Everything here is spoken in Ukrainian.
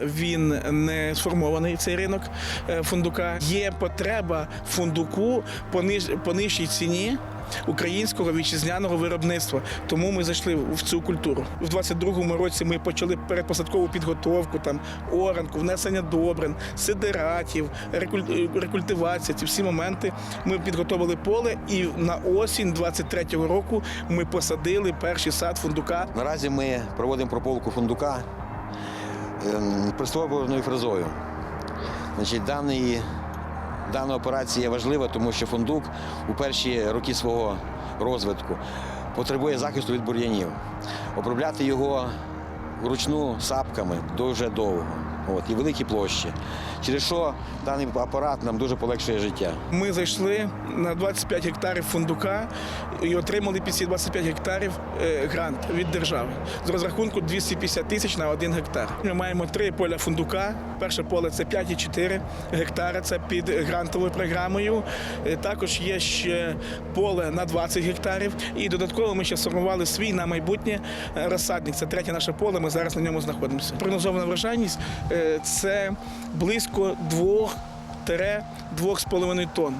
Він не сформований цей ринок е, фундука. Є потреба фундуку по ниж- по нижчій ціні українського вітчизняного виробництва. Тому ми зайшли в цю культуру. В 22-му році ми почали передпосадкову підготовку, там оранку, внесення добрин, сидератів, рекуль- рекультивація. Ці всі моменти ми підготовили поле, і на осінь 23-го року ми посадили перший сад фундука. Наразі ми проводимо прополку фундука ем, пристовбурною фрезою. Значить, даний, дана операція важлива, тому що фундук у перші роки свого розвитку потребує захисту від бур'янів. Обробляти його вручну сапками дуже довго. От, і великі площі. Через що даний апарат нам дуже полегшує життя. Ми зайшли на 25 гектарів фундука і отримали під ці 25 гектарів е, грант від держави з розрахунку 250 тисяч на один гектар. Ми маємо три поля фундука. Перше поле це 5,4 гектари. Це під грантовою програмою. Е, Також є ще поле на 20 гектарів. І додатково ми ще сформували свій на майбутнє е, розсадник. Це третє наше поле. Ми зараз на ньому знаходимося. Прогнозована врожайність це близько 2-2,5 тонн.